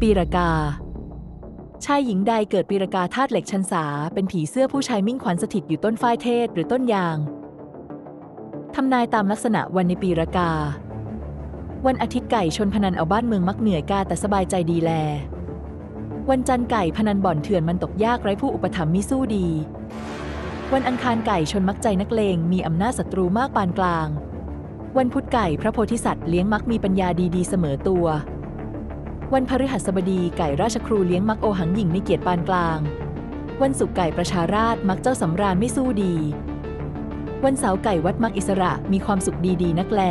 ปีรากา ชายหญิงใดเกิดปีรากาธาตุเหล็กชันษาเป็นผีเสื้อผู้ชายมิ่งขวัญสถิตอยู่ต้นฝ้ายเทศหรือต้นยาง ทำนายตามลักษณะวันในปีรากา วันอาทิตย์ไก่ชนพนันเอาบ้านเมืองมักเหนื่อยกาแต่สบายใจดีแล วันจันทร์ไก่พนันบ่อนเถื่อนมันตกยากไร้ผู้อุปถัมภ์มิสู้ดี วันอังคารไก่ชนมักใจนักเลงมีอำนาจศัตรูมากปานกลาง วันพุธไก่พระโพธิสัตว์เลี้ยงมักมีปัญญาดีๆเสมอตัว วันพฤหัสบดีไก่ราชครูเลี้ยงมักโอหังหญิงในเกียรติปานกลาง วันศุกร์ไก่ประชาราชมักเจ้าสำราญไม่สู้ดี วันเสาร์ไก่วัดมักอิสระมีความสุขดีๆ นักแล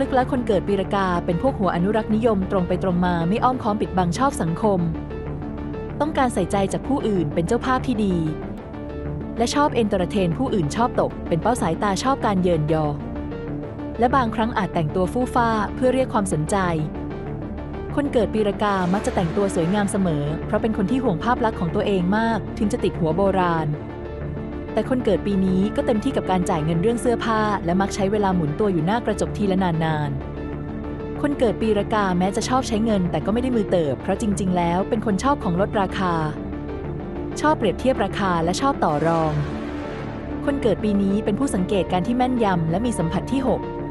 ลึกๆแล้วคนเกิดปีรากาเป็นพวกหัวอนุรักษ์นิยมตรงไปตรงมาไม่อ้อมค้อมปิดบังชอบสังคม ต้องการใส่ใจจากผู้อื่นเป็นเจ้าภาพที่ดี และชอบเอนเตอร์เทนผู้อื่นชอบตก เป็นเป้าสายตาชอบการเยินยอ และบางครั้งอาจแต่งตัวฟู่ฟ้าเพื่อเรียกความสนใจ คนเกิดปีรากามักจะแต่งตัวสวยงามเสมอ เพราะเป็นคนที่ห่วงภาพลักษณ์ของตัวเองมาก ถึงจะติดหัวโบราณ แต่คนเกิดปีนี้ก็เต็มที่กับการจ่ายเงินเรื่องเสื้อผ้า และมักใช้เวลาหมุนตัวอยู่หน้ากระจกทีละนานๆ คนเกิดปีรากาแม้จะชอบใช้เงิน แต่ก็ไม่ได้มือเติบ เพราะจริง ๆ แล้วเป็นคนชอบของลดราคา ชอบเปรียบเทียบราคาและชอบต่อรอง คนเกิดปีนี้เป็นผู้สังเกตการที่แม่นยำและมีสัมผัสที่ 6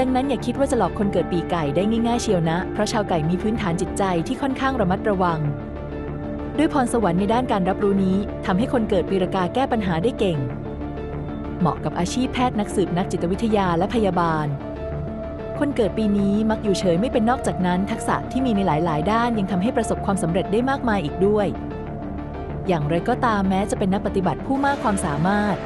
ดังนั้นอย่าคิดว่าจะหลอกคนเกิดปีไก่ได้ง่ายๆเชียวนะ เพราะชาวไก่มีพื้นฐานจิตใจที่ค่อนข้างระมัดระวัง ด้วยพรสวรรค์ในด้านการรับรู้นี้ทำให้คนเกิดปีรากาแก้ปัญหาได้เก่ง เหมาะกับอาชีพแพทย์นักสืบนักจิตวิทยาและพยาบาล คนเกิดปีนี้มักอยู่เฉยไม่เป็นนอกจากนั้นทักษะที่มีในหลาย ๆ ด้านยังทำให้ประสบความสำเร็จได้มากมายอีกด้วย อย่างไรก็ตามแม้จะเป็นนักปฏิบัติผู้มากความสามารถ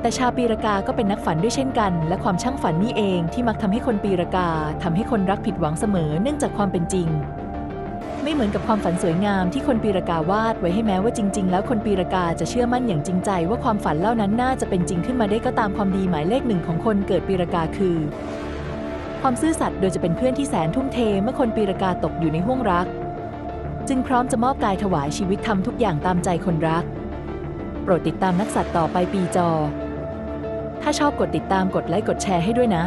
แต่ชาวปีรากาก็เป็นนักฝันด้วยเช่นกัน และความช่างฝันนี่เองที่มักทำให้คนปีรากาทำให้คนรักผิดหวังเสมอเนื่องจากความเป็นจริง ไม่เหมือนกับความฝันสวยงามที่คนปีรากาวาดไว้ให้แม้ว่าจริง ๆ แล้วคนปีรากาจะเชื่อมั่นอย่างจริงใจ ว่าความฝันเหล่านั้นน่าจะเป็นจริงขึ้นมาได้ก็ตามความดีหมายเลขหนึ่งของคนเกิดปีรากาคือ ความซื่อสัตย์โดยจะเป็นเพื่อนที่แสนทุ่มเทเมื่อคนปีรากาตกอยู่ในห่วงรัก จึงพร้อมจะมอบกายถวายชีวิตทำทุกอย่างตามใจคนรัก โปรดติดตามนักสัตว์ต่อไปปีจอ ถ้าชอบกดติดตามกดไลค์กดแชร์ให้ด้วยนะ